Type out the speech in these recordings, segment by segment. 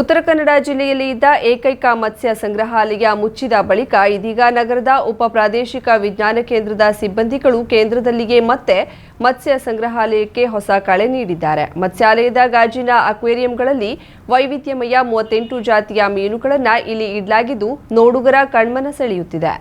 ಉತ್ತರ ಕನ್ನಡ ಜಿಲ್ಲೆಯಲ್ಲಿ ಇದ್ದ ಏಕೈಕ ಮತ್ಸ್ಯ ಸಂಗ್ರಹಾಲಯ ಮುಚ್ಚಿದ ಬಳಿಕ ಇದೀಗ ನಗರದ ಉಪ ಪ್ರಾದೇಶಿಕ ವಿಜ್ಞಾನ ಕೇಂದ್ರದ ಸಿಬ್ಬಂದಿಗಳು ಕೇಂದ್ರದಲ್ಲಿಯೇ ಮತ್ತೆ ಮತ್ಸ್ಯ ಸಂಗ್ರಹಾಲಯಕ್ಕೆ ಹೊಸ ಕಳೆ ನೀಡಿದ್ದಾರೆ. ಮತ್ಸ್ಯಾಲಯದ ಗಾಜಿನ ಅಕ್ವೇರಿಯಂಗಳಲ್ಲಿ ವೈವಿಧ್ಯಮಯ ಮೂವತ್ತೆಂಟು ಜಾತಿಯ ಮೀನುಗಳನ್ನು ಇಲ್ಲಿ ಇಡಲಾಗಿದ್ದು, ನೋಡುಗರ ಕಣ್ಮನ ಸೆಳೆಯುತ್ತಿದೆ.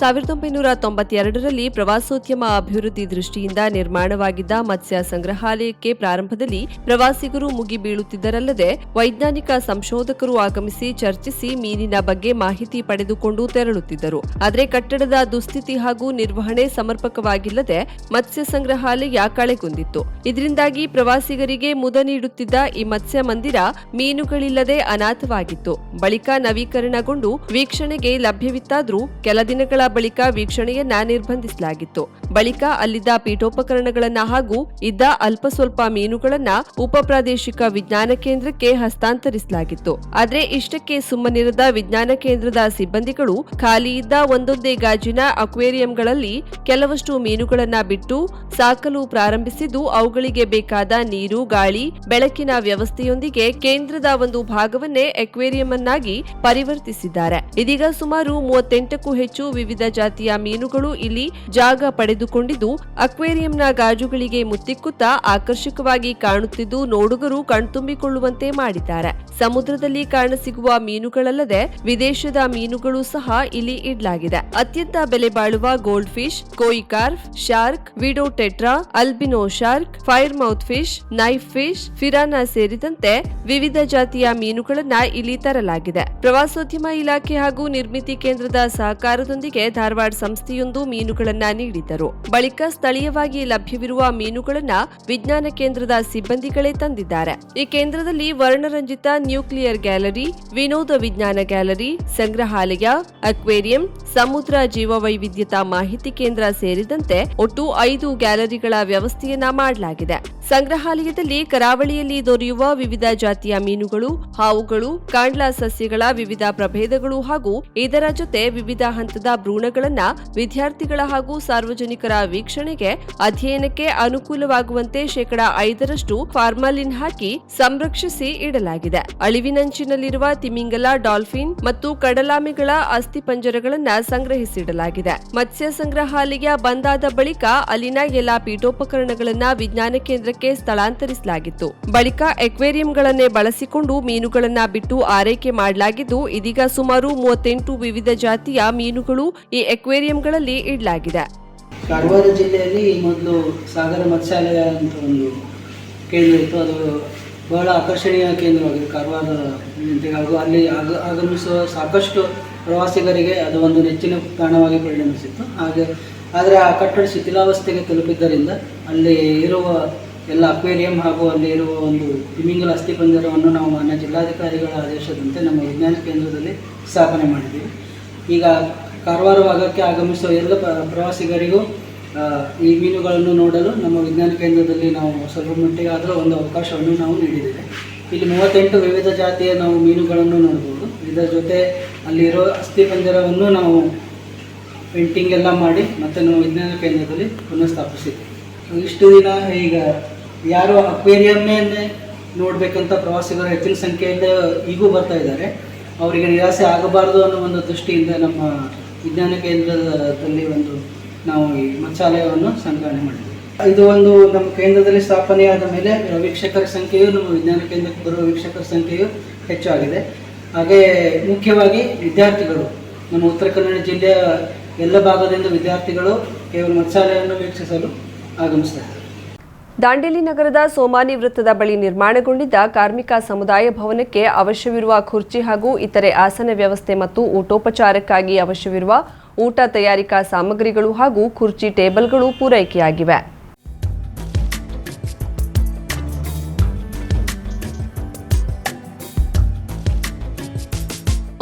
ಸಾವಿರದ ಒಂಬೈನೂರ ತೊಂಬತ್ತೆರಡರಲ್ಲಿ ಪ್ರವಾಸೋದ್ಯಮ ಅಭಿವೃದ್ಧಿ ದೃಷ್ಟಿಯಿಂದ ನಿರ್ಮಾಣವಾಗಿದ್ದ ಮತ್ಸ್ಯ ಸಂಗ್ರಹಾಲಯಕ್ಕೆ ಪ್ರಾರಂಭದಲ್ಲಿ ಪ್ರವಾಸಿಗರು ಮುಗಿಬೀಳುತ್ತಿದ್ದರಲ್ಲದೆ ವೈಜ್ಞಾನಿಕ ಸಂಶೋಧಕರು ಆಗಮಿಸಿ ಚರ್ಚಿಸಿ ಮೀನಿನ ಬಗ್ಗೆ ಮಾಹಿತಿ ಪಡೆದುಕೊಂಡು ತೆರಳುತ್ತಿದ್ದರು. ಆದರೆ ಕಟ್ಟಡದ ದುಸ್ಥಿತಿ ಹಾಗೂ ನಿರ್ವಹಣೆ ಸಮರ್ಪಕವಾಗಿಲ್ಲದೆ ಮತ್ಸ್ಯ ಸಂಗ್ರಹಾಲಯ ಕಳೆಗುಂದಿತ್ತು ಇದರಿಂದಾಗಿ ಪ್ರವಾಸಿಗರಿಗೆ ಮುದ ನೀಡುತ್ತಿದ್ದ ಈ ಮತ್ಸ್ಯ ಮಂದಿರ ಮೀನುಗಳಿಲ್ಲದೆ ಅನಾಥವಾಗಿತ್ತು. ಬಳಿಕ ನವೀಕರಣಗೊಂಡು ವೀಕ್ಷಣೆಗೆ ಲಭ್ಯವಿತ್ತಾದರೂ ಕೆಲ ದಿನಗಳ ಬಳಿಕ ವೀಕ್ಷಣೆಯನ್ನ ನಿರ್ಬಂಧಿಸಲಾಗಿತ್ತು. ಬಳಿಕ ಅಲ್ಲಿದ್ದ ಪೀಠೋಪಕರಣಗಳನ್ನ ಹಾಗೂ ಇದ್ದ ಅಲ್ಪ ಸ್ವಲ್ಪ ಮೀನುಗಳನ್ನ ಉಪಪ್ರಾದೇಶಿಕ ವಿಜ್ಞಾನ ಕೇಂದ್ರಕ್ಕೆ ಹಸ್ತಾಂತರಿಸಲಾಗಿತ್ತು. ಆದ್ರೆ ಇಷ್ಟಕ್ಕೆ ಸುಮ್ಮನಿರದ ವಿಜ್ಞಾನ ಕೇಂದ್ರದ ಸಿಬ್ಬಂದಿಗಳು ಖಾಲಿ ಇದ್ದ ಒಂದೊಂದೇ ಗಾಜಿನ ಅಕ್ವೇರಿಯಂಗಳಲ್ಲಿ ಕೆಲವಷ್ಟು ಮೀನುಗಳನ್ನ ಬಿಟ್ಟು ಸಾಕಲು ಪ್ರಾರಂಭಿಸಿದ್ದು ಅವುಗಳಿಗೆ ಬೇಕಾದ ನೀರು, ಗಾಳಿ, ಬೆಳಕಿನ ವ್ಯವಸ್ಥೆಯೊಂದಿಗೆ ಕೇಂದ್ರದ ಒಂದು ಭಾಗವನ್ನೇ ಅಕ್ವೇರಿಯಂ ಅನ್ನಾಗಿ ಪರಿವರ್ತಿಸಿದ್ದಾರೆ. ಇದೀಗ ಸುಮಾರು ಮೂವತ್ತೆಂಟಕ್ಕೂ ಹೆಚ್ಚು ವಿವಿಧ ಜಾತಿಯ ಮೀನುಗಳು ಇಲ್ಲಿ ಜಾಗ ಪಡೆದುಕೊಂಡಿದ್ದು, ಅಕ್ವೇರಿಯಂನ ಗಾಜುಗಳಿಗೆ ಮುತ್ತಿಕ್ಕುತ್ತಾ ಆಕರ್ಷಕವಾಗಿ ಕಾಣುತ್ತಿದ್ದು ನೋಡುಗರು ಕಣ್ತುಂಬಿಕೊಳ್ಳುವಂತೆ ಮಾಡಿದ್ದಾರೆ. ಸಮುದ್ರದಲ್ಲಿ ಕಾಣಸಿಗುವ ಮೀನುಗಳಲ್ಲದೆ ವಿದೇಶದ ಮೀನುಗಳು ಸಹ ಇಲ್ಲಿ ಇಡಲಾಗಿದೆ. ಅತ್ಯಂತ ಬೆಲೆ ಬಾಳುವ gold fish koi carp shark, widow tetra, albino shark fire mouth fish, knife fish, piranha ಸೇರಿದಂತೆ ವಿವಿಧ ಜಾತಿಯ ಮೀನುಗಳನ್ನ ಇಲ್ಲಿ ತರಲಾಗಿದೆ. ಪ್ರವಾಸೋದ್ಯಮ ಇಲಾಖೆ ಹಾಗೂ ನಿರ್ಮಿತಿ ಕೇಂದ್ರದ ಸಹಕಾರದೊಂದಿಗೆ ಧಾರವಾಡ ಸಂಸ್ಥೆಯೊಂದು ಮೀನುಗಳನ್ನು ನೀಡಿದ್ದರು. ಬಳಿಕ ಸ್ಥಳೀಯವಾಗಿ ಲಭ್ಯವಿರುವ ಮೀನುಗಳನ್ನು ವಿಜ್ಞಾನ ಕೇಂದ್ರದ ಸಿಬ್ಬಂದಿಗಳೇ ತಂದಿದ್ದಾರೆ. ಈ ಕೇಂದ್ರದಲ್ಲಿ ವರ್ಣರಂಜಿತ ನ್ಯೂಕ್ಲಿಯರ್ ಗ್ಯಾಲರಿ, ವಿನೋದ ವಿಜ್ಞಾನ ಗ್ಯಾಲರಿ, ಸಂಗ್ರಹಾಲಯ, ಅಕ್ವೇರಿಯಂ, ಸಮುದ್ರ ಜೀವವೈವಿಧ್ಯತಾ ಮಾಹಿತಿ ಕೇಂದ್ರ ಸೇರಿದಂತೆ ಒಟ್ಟು ಐದು ಗ್ಯಾಲರಿಗಳ ವ್ಯವಸ್ಥೆಯನ್ನ ಮಾಡಲಾಗಿದೆ. ಸಂಗ್ರಹಾಲಯದಲ್ಲಿ ಕರಾವಳಿಯಲ್ಲಿ ದೊರೆಯುವ ವಿವಿಧ ಜಾತಿಯ ಮೀನುಗಳು, ಹಾವುಗಳು, ಕಾಂಡ್ಲಾ ಸಸ್ಯಗಳ ವಿವಿಧ ಪ್ರಭೇದಗಳು ಹಾಗೂ ಇದರ ಜೊತೆ ವಿವಿಧ ಹಂತದ ಭ್ರೂಣಗಳನ್ನ ವಿದ್ಯಾರ್ಥಿಗಳ ಹಾಗೂ ಸಾರ್ವಜನಿಕರ ವೀಕ್ಷಣೆಗೆ ಅಧ್ಯಯನಕ್ಕೆ ಅನುಕೂಲವಾಗುವಂತೆ ಶೇಕಡಾ ಐದರಷ್ಟು ಫಾರ್ಮಾಲಿನ್ ಹಾಕಿ ಸಂರಕ್ಷಿಸಿ ಇಡಲಾಗಿದೆ. ಅಳಿವಿನಂಚಿನಲ್ಲಿರುವ ತಿಮಿಂಗಲ, ಡಾಲ್ಫಿನ್ ಮತ್ತು ಕಡಲಾಮೆಗಳ ಅಸ್ಥಿಪಂಜರಗಳನ್ನ ಸಂಗ್ರಹಿಸಿಡಲಾಗಿದೆ. ಮತ್ಸ್ಯ ಸಂಗ್ರಹಾಲಯ ಬಂದಾದ ಬಳಿಕ ಅಲ್ಲಿನ ಎಲ್ಲಾ ಪೀಠೋಪಕರಣಗಳನ್ನು ವಿಜ್ಞಾನ ಕೇಂದ್ರಕ್ಕೆ ಸ್ಥಳಾಂತರಿಸಲಾಗಿತ್ತು. ಬಳಿಕ ಎಕ್ವೇರಿಯಂಗಳನ್ನೇ ಬಳಸಿಕೊಂಡು ಮೀನುಗಳನ್ನು ಬಿಟ್ಟು ಆರೈಕೆ ಮಾಡಲಾಗಿದ್ದು, ಇದೀಗ ಸುಮಾರು ಮೂವತ್ತೆಂಟು ವಿವಿಧ ಜಾತಿಯ ಮೀನುಗಳು ಈ ಎಕ್ವೇರಿಯಂಗಳಲ್ಲಿ ಇಡಲಾಗಿದೆ. ಕಾರವಾರ ಜಿಲ್ಲೆಯಲ್ಲಿ ಮೊದಲು ಸಾಗರ ಮತ್ಸ್ಯಾಲಯ ಅಂತ ಒಂದು ಕೇಂದ್ರ ಇತ್ತು. ಅದು ಬಹಳ ಆಕರ್ಷಣೀಯ ಕೇಂದ್ರವಾಗಿದೆ ಕಾರವಾರ ಹಾಗೂ ಅಲ್ಲಿ ಆಗ ಆಗಮಿಸುವ ಸಾಕಷ್ಟು ಪ್ರವಾಸಿಗರಿಗೆ ಅದು ಒಂದು ನೆಚ್ಚಿನ ತಾಣವಾಗಿ ಪರಿಣಮಿಸಿತ್ತು. ಹಾಗೆ, ಆದರೆ ಆ ಕಟ್ಟಡ ಶಿಥಿಲಾವಸ್ಥೆಗೆ ತಲುಪಿದ್ದರಿಂದ ಅಲ್ಲಿ ಇರುವ ಎಲ್ಲ ಅಕ್ವೇರಿಯಂ ಹಾಗೂ ಅಲ್ಲಿ ಇರುವ ಒಂದು ತಿಮಿಂಗಲ ಅಸ್ಥಿಪಂಜರವನ್ನು ನಾವು ಮಾನ್ಯ ಜಿಲ್ಲಾಧಿಕಾರಿಗಳ ಆದೇಶದಂತೆ ನಮ್ಮ ವಿಜ್ಞಾನ ಕೇಂದ್ರದಲ್ಲಿ ಸ್ಥಾಪನೆ ಮಾಡಿದ್ದೀವಿ. ಈಗ ಕಾರವಾರ ಭಾಗಕ್ಕೆ ಆಗಮಿಸುವ ಎಲ್ಲ ಪ್ರವಾಸಿಗರಿಗೂ ಈ ಮೀನುಗಳನ್ನು ನೋಡಲು ನಮ್ಮ ವಿಜ್ಞಾನ ಕೇಂದ್ರದಲ್ಲಿ ನಾವು ಸ್ವಲ್ಪ ಮಟ್ಟಿಗೆ ಆದರೂ ಒಂದು ಅವಕಾಶವನ್ನು ನಾವು ನೀಡಿದ್ದೇವೆ. ಇಲ್ಲಿ ಮೂವತ್ತೆಂಟು ವಿವಿಧ ಜಾತಿಯ ನಾವು ಮೀನುಗಳನ್ನು ನೋಡ್ಬೋದು ಇದರ ಜೊತೆ ಅಲ್ಲಿರೋ ಅಸ್ಥಿಪಂಜರವನ್ನು ನಾವು ಪೇಂಟಿಂಗ್ ಎಲ್ಲ ಮಾಡಿ ಮತ್ತೆ ನಮ್ಮ ವಿಜ್ಞಾನ ಕೇಂದ್ರದಲ್ಲಿ ಪುನಃ ಸ್ಥಾಪಿಸಿದ್ವಿ ಇಷ್ಟು ದಿನ ಈಗ ಯಾರು ಅಕ್ವೇರಿಯಮ್ಮೇ ನೋಡಬೇಕಂತ ಪ್ರವಾಸಿಗರು ಹೆಚ್ಚಿನ ಸಂಖ್ಯೆಯಿಂದ ಈಗೂ ಬರ್ತಾ ಇದ್ದಾರೆ. ಅವರಿಗೆ ನಿರಾಸೆ ಆಗಬಾರ್ದು ಅನ್ನೋ ಒಂದು ದೃಷ್ಟಿಯಿಂದ ನಮ್ಮ ವಿಜ್ಞಾನ ಕೇಂದ್ರದಲ್ಲಿ ಒಂದು ನಾವು ಈ ಮತ್ಸಾಲಯವನ್ನು ಸಂಗ್ರಹಣೆ ಮಾಡಿದ್ವಿ. ಇದು ಒಂದು ನಮ್ಮ ಕೇಂದ್ರದಲ್ಲಿ ಸ್ಥಾಪನೆಯಾದ ಮೇಲೆ ವೀಕ್ಷಕರ ಸಂಖ್ಯೆಯು, ನಮ್ಮ ವಿಜ್ಞಾನ ಕೇಂದ್ರಕ್ಕೆ ಬರುವ ವೀಕ್ಷಕರ ಸಂಖ್ಯೆಯು ಹೆಚ್ಚಾಗಿದೆ ಹಾಗೆ ಮುಖ್ಯವಾಗಿ ವಿದ್ಯಾರ್ಥಿಗಳು, ನಮ್ಮ ಉತ್ತರ ಕನ್ನಡ ಜಿಲ್ಲೆಯ ಎಲ್ಲ ಭಾಗದಿಂದ ವಿದ್ಯಾರ್ಥಿಗಳು ಕೇವಲ ಮಚ್ಚಾಲಯವನ್ನು ವೀಕ್ಷಿಸಲು ಆಗಮಿಸ್ತಾ ಇದ್ದಾರೆ. ದಾಂಡೇಲಿ ನಗರದ ಸೋಮಾನಿ ವೃತ್ತದ ಬಳಿ ನಿರ್ಮಾಣಗೊಂಡಿದ್ದ ಕಾರ್ಮಿಕ ಸಮುದಾಯ ಭವನಕ್ಕೆ ಅವಶ್ಯವಿರುವ ಕುರ್ಚಿ ಹಾಗೂ ಇತರೆ ಆಸನ ವ್ಯವಸ್ಥೆ ಮತ್ತು ಊಟೋಪಚಾರಕ್ಕಾಗಿ ಅವಶ್ಯವಿರುವ ಊಟ ತಯಾರಿಕಾ ಸಾಮಗ್ರಿಗಳು ಹಾಗೂ ಕುರ್ಚಿ ಟೇಬಲ್ಗಳು ಪೂರೈಕೆಯಾಗಿವೆ.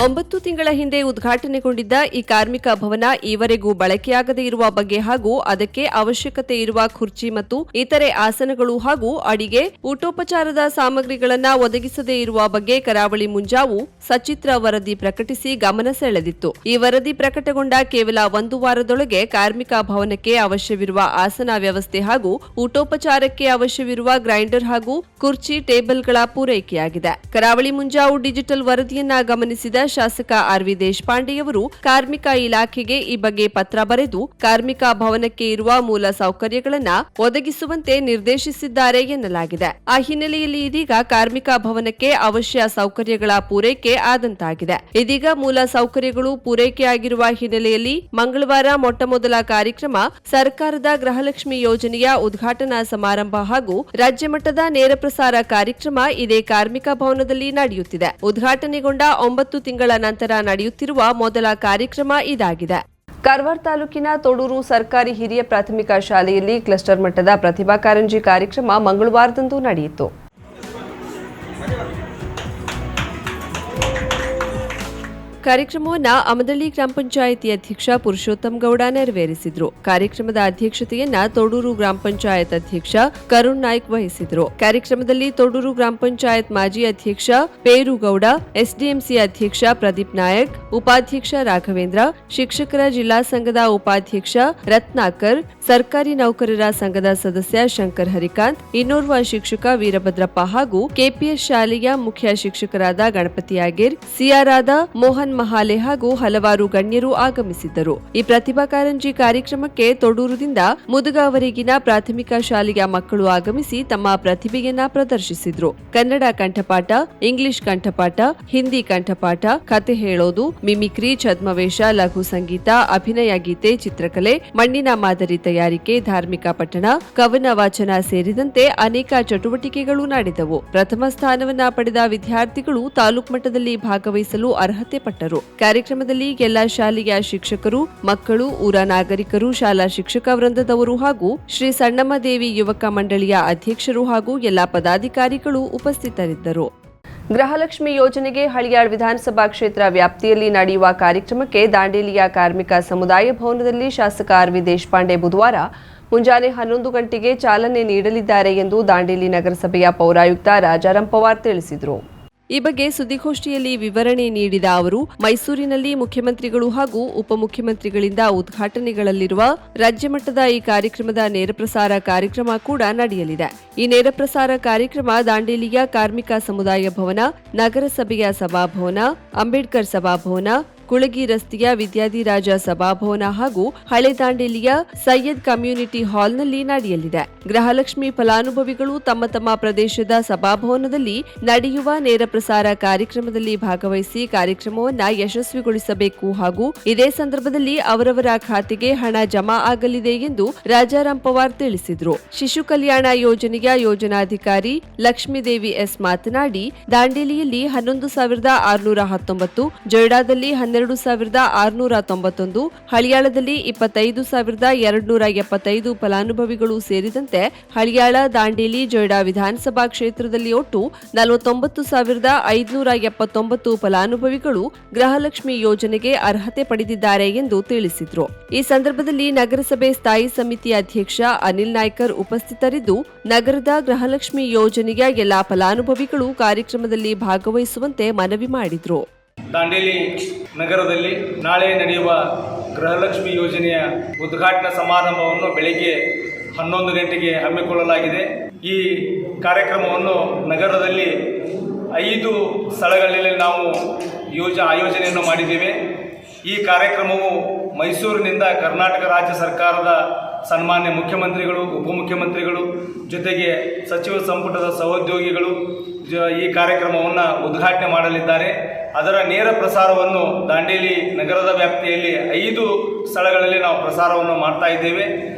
ಒಂಬತ್ತು ತಿಂಗಳ ಹಿಂದೆ ಉದ್ಘಾಟನೆಗೊಂಡಿದ್ದ ಈ ಕಾರ್ಮಿಕ ಭವನ ಈವರೆಗೂ ಬಳಕೆಯಾಗದೇ ಇರುವ ಬಗ್ಗೆ ಹಾಗೂ ಅದಕ್ಕೆ ಅವಶ್ಯಕತೆ ಇರುವ ಕುರ್ಚಿ ಮತ್ತು ಇತರೆ ಆಸನಗಳು ಹಾಗೂ ಅಡಿಗೆ, ಊಟೋಪಚಾರದ ಸಾಮಗ್ರಿಗಳನ್ನ ಒದಗಿಸದೇ ಇರುವ ಬಗ್ಗೆ ಕರಾವಳಿ ಮುಂಜಾವು ಸಚಿತ್ರ ವರದಿ ಪ್ರಕಟಿಸಿ ಗಮನ ಸೆಳೆದಿತ್ತು. ಈ ವರದಿ ಪ್ರಕಟಗೊಂಡ ಕೇವಲ ಒಂದು ವಾರದೊಳಗೆ ಕಾರ್ಮಿಕ ಭವನಕ್ಕೆ ಅವಶ್ಯವಿರುವ ಆಸನ ವ್ಯವಸ್ಥೆ ಹಾಗೂ ಊಟೋಪಚಾರಕ್ಕೆ ಅವಶ್ಯವಿರುವ ಗ್ರೈಂಡರ್ ಹಾಗೂ ಕುರ್ಚಿ ಟೇಬಲ್ಗಳ ಪೂರೈಕೆಯಾಗಿದೆ. ಕರಾವಳಿ ಮುಂಜಾವು ಡಿಜಿಟಲ್ ವರದಿಯನ್ನ ಗಮನಿಸಿದ ಶಾಸಕ ಆರ್ವಿ ದೇಶಪಾಂಡೆಯವರು ಕಾರ್ಮಿಕ ಇಲಾಖೆಗೆ ಈ ಬಗ್ಗೆ ಪತ್ರ ಬರೆದು ಕಾರ್ಮಿಕ ಭವನಕ್ಕೆ ಇರುವ ಮೂಲ ಸೌಕರ್ಯಗಳನ್ನ ಒದಗಿಸುವಂತೆ ನಿರ್ದೇಶಿಸಿದ್ದಾರೆ ಎನ್ನಲಾಗಿದೆ. ಆ ಹಿನ್ನೆಲೆಯಲ್ಲಿ ಇದೀಗ ಕಾರ್ಮಿಕ ಭವನಕ್ಕೆ ಅವಶ್ಯ ಸೌಕರ್ಯಗಳ ಪೂರೈಕೆ ಆದಂತಾಗಿದೆ. ಇದೀಗ ಮೂಲ ಸೌಕರ್ಯಗಳು ಪೂರೈಕೆಯಾಗಿರುವ ಹಿನ್ನೆಲೆಯಲ್ಲಿ ಮಂಗಳವಾರ ಮೊಟ್ಟಮೊದಲ ಕಾರ್ಯಕ್ರಮ ಸರ್ಕಾರದ ಗೃಹಲಕ್ಷ್ಮಿ ಯೋಜನೆಯ ಉದ್ಘಾಟನಾ ಸಮಾರಂಭ ಹಾಗೂ ರಾಜ್ಯ ಮಟ್ಟದ ನೇರ ಪ್ರಸಾರ ಕಾರ್ಯಕ್ರಮ ಇದೇ ಕಾರ್ಮಿಕ ಭವನದಲ್ಲಿ ನಡೆಯುತ್ತಿದೆ. ಉದ್ಘಾಟನೆಗೊಂಡ ಒಂಬತ್ತು ತಿಂಗಳ ನಂತರ ನಡೆಯುತ್ತಿರುವ ಮೊದಲ ಕಾರ್ಯಕ್ರಮ ಇದಾಗಿದೆ. ಕಾರವಾರ ತಾಲೂಕಿನ ತೊಡೂರು ಸರ್ಕಾರಿ ಹಿರಿಯ ಪ್ರಾಥಮಿಕ ಶಾಲೆಯಲ್ಲಿ ಕ್ಲಸ್ಟರ್ ಮಟ್ಟದ ಪ್ರತಿಭಾ ಕಾರಂಜಿ ಕಾರ್ಯಕ್ರಮ ಮಂಗಳವಾರದಂದು ನಡೆಯಿತು. ಕಾರ್ಯಕ್ರಮವನ್ನ ಅಮದಳ್ಳಿ ಗ್ರಾಮ ಪಂಚಾಯಿತಿ ಅಧ್ಯಕ್ಷ ಪುರುಷೋತ್ತಮ್ ಗೌಡ ನೆರವೇರಿಸಿದ್ರು. ಕಾರ್ಯಕ್ರಮದ ಅಧ್ಯಕ್ಷತೆಯನ್ನ ತೋಡೂರು ಗ್ರಾಮ ಪಂಚಾಯತ್ ಅಧ್ಯಕ್ಷ ಕರುಣ್ ನಾಯ್ಕ್ ವಹಿಸಿದ್ರು. ಕಾರ್ಯಕ್ರಮದಲ್ಲಿ ತೋಡೂರು ಗ್ರಾಮ ಪಂಚಾಯತ್ ಮಾಜಿ ಅಧ್ಯಕ್ಷ ಪೇರುಗೌಡ, ಎಸ್ಡಿಎಂಸಿ ಅಧ್ಯಕ್ಷ ಪ್ರದೀಪ್ ನಾಯಕ್, ಉಪಾಧ್ಯಕ್ಷ ರಾಘವೇಂದ್ರ, ಶಿಕ್ಷಕರ ಜಿಲ್ಲಾ ಸಂಘದ ಉಪಾಧ್ಯಕ್ಷ ರತ್ನಾಕರ್, ಸರ್ಕಾರಿ ನೌಕರರ ಸಂಘದ ಸದಸ್ಯ ಶಂಕರ್ ಹರಿಕಾಂತ್, ಇನ್ನೋರ್ವ ಶಿಕ್ಷಕ ವೀರಭದ್ರಪ್ಪ ಹಾಗೂ ಕೆಪಿಎಸ್ ಶಾಲೆಯ ಮುಖ್ಯ ಶಿಕ್ಷಕರಾದ ಗಣಪತಿ ಆಗೇರ್ ಆದ ಮೋಹನ್ ಮಹಾಲೆ ಹಾಗೂ ಹಲವಾರು ಗಣ್ಯರು ಆಗಮಿಸಿದ್ದರು. ಈ ಪ್ರತಿಭಾ ಕಾರಂಜಿ ಕಾರ್ಯಕ್ರಮಕ್ಕೆ ತೊಡೂರುದಿಂದ ಮುದುಗಾವರೆಗಿನ ಪ್ರಾಥಮಿಕ ಶಾಲೆಯ ಮಕ್ಕಳು ಆಗಮಿಸಿ ತಮ್ಮ ಪ್ರತಿಭೆಯನ್ನ ಪ್ರದರ್ಶಿಸಿದ್ರು. ಕನ್ನಡ ಕಂಠಪಾಠ, ಇಂಗ್ಲಿಷ್ ಕಂಠಪಾಠ, ಹಿಂದಿ ಕಂಠಪಾಠ, ಕತೆ ಹೇಳೋದು, ಮಿಮಿಕ್ರಿ ಛದ್ಮವೇಶ ಲಘು ಸಂಗೀತ, ಅಭಿನಯ ಗೀತೆ, ಚಿತ್ರಕಲೆ, ಮಣ್ಣಿನ ಮಾದರಿ ತಯಾರಿಕೆ, ಧಾರ್ಮಿಕ ಪಠಣ, ಕವನ ವಾಚನ ಸೇರಿದಂತೆ ಅನೇಕ ಚಟುವಟಿಕೆಗಳು ನಡೆದವು. ಪ್ರಥಮ ಸ್ಥಾನವನ್ನ ಪಡೆದ ವಿದ್ಯಾರ್ಥಿಗಳು ತಾಲೂಕು ಮಟ್ಟದಲ್ಲಿ ಭಾಗವಹಿಸಲು ಅರ್ಹತೆ ಪಟ್ಟರು. ಕಾರ್ಯಕ್ರಮದಲ್ಲಿ ಎಲ್ಲಾ ಶಾಲೆಯ ಶಿಕ್ಷಕರು, ಮಕ್ಕಳು, ಊರ ನಾಗರಿಕರು, ಶಾಲಾ ಶಿಕ್ಷಕ ವೃಂದದವರು ಹಾಗೂ ಶ್ರೀ ಸಣ್ಣಮ್ಮ ದೇವಿ ಯುವಕ ಮಂಡಳಿಯ ಅಧ್ಯಕ್ಷರು ಹಾಗೂ ಎಲ್ಲಾ ಪದಾಧಿಕಾರಿಗಳು ಉಪಸ್ಥಿತರಿದ್ದರು. ಗೃಹಲಕ್ಷ್ಮಿ ಯೋಜನೆಗೆ ಹಳಿಯಾಳ್ ವಿಧಾನಸಭಾ ಕ್ಷೇತ್ರ ವ್ಯಾಪ್ತಿಯಲ್ಲಿ ನಡೆಯುವ ಕಾರ್ಯಕ್ರಮಕ್ಕೆ ದಾಂಡೇಲಿಯ ಕಾರ್ಮಿಕ ಸಮುದಾಯ ಭವನದಲ್ಲಿ ಶಾಸಕ ಆರ್ ವಿ ದೇಶಪಾಂಡೆ ಬುಧವಾರ ಮುಂಜಾನೆ ಹನ್ನೊಂದು ಗಂಟೆಗೆ ಚಾಲನೆ ನೀಡಲಿದ್ದಾರೆ ಎಂದು ದಾಂಡೇಲಿ ನಗರಸಭೆಯ ಪೌರಾಯುಕ್ತ ರಾಜಾರಾಂ ಪವಾರ್ ತಿಳಿಸಿದರು. ಈ ಬಗ್ಗೆ ಸುದ್ದಿಗೋಷ್ಠಿಯಲ್ಲಿ ವಿವರಣೆ ನೀಡಿದ ಅವರು, ಮೈಸೂರಿನಲ್ಲಿ ಮುಖ್ಯಮಂತ್ರಿಗಳು ಹಾಗೂ ಉಪಮುಖ್ಯಮಂತ್ರಿಗಳಿಂದ ಉದ್ಘಾಟನೆಗಳಲ್ಲಿರುವ ರಾಜ್ಯ ಮಟ್ಟದ ಈ ಕಾರ್ಯಕ್ರಮದ ನೇರಪ್ರಸಾರ ಕಾರ್ಯಕ್ರಮ ಕೂಡ ನಡೆಯಲಿದೆ. ಈ ನೇರಪ್ರಸಾರ ಕಾರ್ಯಕ್ರಮ ದಾಂಡೇಲಿಯ ಕಾರ್ಮಿಕ ಸಮುದಾಯ ಭವನ, ನಗರಸಭೆಯ ಸಭಾಭವನ, ಅಂಬೇಡ್ಕರ್ ಸಭಾಭವನ ಕುಳಗಿ ರಸ್ತೆಯ ವಿದ್ಯಾದಿರಾಜ ಸಭಾಭವನ ಹಾಗೂ ಹಳೆ ದಾಂಡೇಲಿಯ ಸೈಯದ್ ಕಮ್ಯುನಿಟಿ ಹಾಲ್ನಲ್ಲಿ ನಡೆಯಲಿದೆ. ಗೃಹಲಕ್ಷ್ಮಿ ಫಲಾನುಭವಿಗಳು ತಮ್ಮ ತಮ್ಮ ಪ್ರದೇಶದ ಸಭಾಭವನದಲ್ಲಿ ನಡೆಯುವ ನೇರ ಪ್ರಸಾರ ಕಾರ್ಯಕ್ರಮದಲ್ಲಿ ಭಾಗವಹಿಸಿ ಕಾರ್ಯಕ್ರಮವನ್ನ ಯಶಸ್ವಿಗೊಳಿಸಬೇಕು ಹಾಗೂ ಇದೇ ಸಂದರ್ಭದಲ್ಲಿ ಅವರವರ ಖಾತೆಗೆ ಹಣ ಜಮಾ ಆಗಲಿದೆ ಎಂದು ರಾಜಾರಾಮ್ ಪವಾರ್ ತಿಳಿಸಿದರು. ಶಿಶು ಕಲ್ಯಾಣ ಯೋಜನೆಯ ಯೋಜನಾಧಿಕಾರಿ ಲಕ್ಷ್ಮೀದೇವಿ ಎಸ್ ಮಾತನಾಡಿ, ದಾಂಡೇಲಿಯಲ್ಲಿ ಹನ್ನೊಂದು ಸಾವಿರದ ಆರುನೂರ ಹತ್ತೊಂಬತ್ತು ಜೊಯ್ಡಾದಲ್ಲಿ ಸಾವಿರದ ಆರುನೂರ ತೊಂಬತ್ತೊಂದು, ಹಳಿಯಾಳದಲ್ಲಿ ಇಪ್ಪತ್ತೈದು ಸಾವಿರದ ಎರಡುನೂರ ಎಪ್ಪತ್ತೈದು ಫಲಾನುಭವಿಗಳು ಸೇರಿದಂತೆ ಹಳಿಯಾಳ, ದಾಂಡೇಲಿ, ಜೊಯ್ಡಾ ವಿಧಾನಸಭಾ ಕ್ಷೇತ್ರದಲ್ಲಿ ಒಟ್ಟು ನಲವತ್ತೊಂಬತ್ತು ಸಾವಿರದ ಐದುನೂರ ಎಪ್ಪತ್ತೊಂಬತ್ತು ಫಲಾನುಭವಿಗಳು ಗೃಹಲಕ್ಷ್ಮಿ ಯೋಜನೆಗೆ ಅರ್ಹತೆ ಪಡೆದಿದ್ದಾರೆ ಎಂದು ತಿಳಿಸಿದರು. ಈ ಸಂದರ್ಭದಲ್ಲಿ ನಗರಸಭೆ ಸ್ಥಾಯಿ ಸಮಿತಿ ಅಧ್ಯಕ್ಷ ಅನಿಲ್ ನಾಯ್ಕರ್ ಉಪಸ್ಥಿತರಿದ್ದು, ನಗರದ ಗೃಹಲಕ್ಷ್ಮಿ ಯೋಜನೆಯ ಎಲ್ಲಾ ಫಲಾನುಭವಿಗಳು ಕಾರ್ಯಕ್ರಮದಲ್ಲಿ ಭಾಗವಹಿಸುವಂತೆ ಮನವಿ ಮಾಡಿದರು. ದಾಂಡೇಲಿ ನಗರದಲ್ಲಿ ನಾಳೆ ನಡೆಯುವ ಗೃಹಲಕ್ಷ್ಮಿ ಯೋಜನೆಯ ಉದ್ಘಾಟನಾ ಸಮಾರಂಭವನ್ನು ಬೆಳಗ್ಗೆ ಹನ್ನೊಂದು ಗಂಟೆಗೆ ಹಮ್ಮಿಕೊಳ್ಳಲಾಗಿದೆ. ಈ ಕಾರ್ಯಕ್ರಮವನ್ನು ನಗರದಲ್ಲಿ ಐದು ಸ್ಥಳಗಳಲ್ಲಿ ನಾವು ಯೋಜ, ಆಯೋಜನೆಯನ್ನು ಮಾಡಿದ್ದೇವೆ. ಈ ಕಾರ್ಯಕ್ರಮವು ಮೈಸೂರಿನಿಂದ ಕರ್ನಾಟಕ ರಾಜ್ಯ ಸರ್ಕಾರದ ಸನ್ಮಾನ್ಯ ಮುಖ್ಯಮಂತ್ರಿಗಳು, ಉಪಮುಖ್ಯಮಂತ್ರಿಗಳು, ಜೊತೆಗೆ ಸಚಿವ ಸಂಪುಟದ ಸಹೋದ್ಯೋಗಿಗಳು ಈ ಕಾರ್ಯಕ್ರಮವನ್ನು ಉದ್ಘಾಟನೆ ಮಾಡಲಿದ್ದಾರೆ. ಅದರ ನೇರ ಪ್ರಸಾರವನ್ನು ದಾಂಡೇಲಿ ನಗರದ ವ್ಯಾಪ್ತಿಯಲ್ಲಿ ಐದು ಸ್ಥಳಗಳಲ್ಲಿ ನಾವು ಪ್ರಸಾರವನ್ನು ಮಾಡ್ತಾ ಇದ್ದೇವೆ.